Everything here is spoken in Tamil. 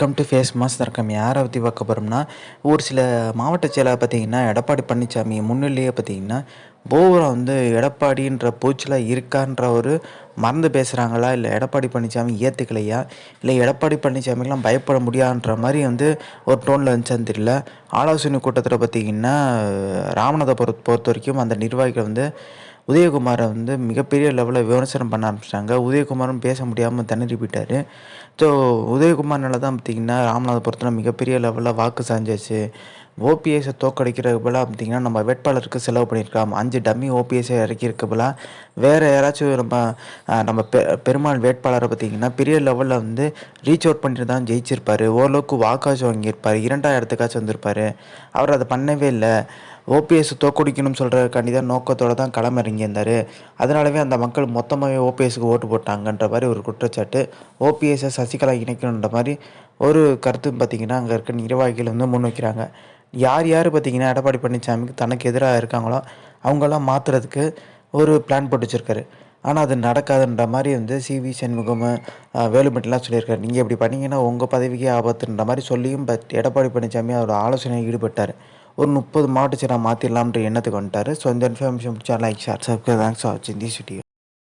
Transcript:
வெல்கம் டு ஃபேஸ் மாஸ் தர்க்கம் யாரை பற்றி பார்க்க போகிறோம்னா ஒரு சில மாவட்ட செயலாக பார்த்தீங்கன்னா எடப்பாடி பழனிசாமி முன்னிலையே பார்த்தீங்கன்னா போவரா வந்து எடப்பாடின்ற பூச்சில் இருக்கான்ற ஒரு மறந்து பேசுகிறாங்களா இல்லை எடப்பாடி பழனிசாமி ஏற்றுக்கலையா இல்லை எடப்பாடி பழனிசாமிக்கெலாம் பயப்பட முடியாதுன்ற மாதிரி வந்து ஒரு டோனில் இருந்துச்சான்னு தெரியல ஆலோசனை கூட்டத்தில் பார்த்தீங்கன்னா ராமநாதபுரத்தை பொறுத்த வரைக்கும் அந்த நிர்வாகிகள் வந்து உதயகுமாரை வந்து மிகப்பெரிய லெவலில் விமர்சனம் பண்ண ஆரம்பிச்சிட்டாங்க. உதயகுமாரும் பேச முடியாமல் திணறி போயிட்டார். ஸோ உதயகுமார்னால தான் பார்த்திங்கன்னா ராமநாதபுரத்தில் மிகப்பெரிய லெவலில் வாக்கு சாஞ்சாச்சு. ஓபிஎஸை தோக்கடிக்கிறதுக்கு பதிலாக பார்த்திங்கன்னா நம்ம வேட்பாளருக்கு செலவு பண்ணியிருக்கலாம். அஞ்சு டம்மி ஓபிஎஸை இறக்கியிருக்க பதிலாக வேறு யாராச்சும் நம்ம நம்ம பெ பெருமாள் வேட்பாளரை பார்த்திங்கன்னா பெரிய லெவலில் வந்து ரீச் அவுட் பண்ணிட்டு தான் ஜெயிச்சிருப்பார். ஓரளவுக்கு வாக்காச்சும் வாங்கியிருப்பார். இரண்டாம் இடத்துக்காச்சும் வந்திருப்பார். அவர் அதை பண்ணவே இல்லை. ஓபிஎஸ் தோக்கடிக்கணும்னு சொல்கிறக்காண்டி தான் நோக்கத்தோடு தான் களம் இறங்கியிருந்தார் அதனாலவே அந்த மக்கள் மொத்தமாகவே ஓபிஎஸ்க்கு ஓட்டு போட்டாங்கன்ற மாதிரி ஒரு குற்றச்சாட்டு. ஓபிஎஸ்ஸை சசிகலா இணைக்கணுன்ற மாதிரி ஒரு கருத்து பார்த்திங்கன்னா அங்கே இருக்க நிர்வாகிகள் வந்து முன் வைக்கிறாங்க யார் யார் பார்த்திங்கன்னா எடப்பாடி பழனிசாமிக்கு தனக்கு எதிராக இருக்காங்களோ அவங்களாம் மாற்றுறதுக்கு ஒரு பிளான் போட்டு வச்சுருக்காரு. ஆனால் அது நடக்காதுன்ற மாதிரி வந்து சிவி சண்முகம் வேலுமட்டிலாம் சொல்லியிருக்காரு. நீங்கள் இப்படி பண்ணீங்கன்னா உங்கள் பதவிக்கே ஆபத்துன்ற மாதிரி சொல்லியும் பட் எடப்பாடி பழனிசாமி அவரோட ஆலோசனையில் ஈடுபட்டார். ஒரு முப்பது மாவட்ட சேராக மாற்றிடலாம்ன்ற எண்ணத்துக்கு வந்துட்டார். ஸோ இந்த இன்ஃபர்மேஷன் பிடிச்சா like share subscribe thanks for வாட்சிங் தி வீடியோ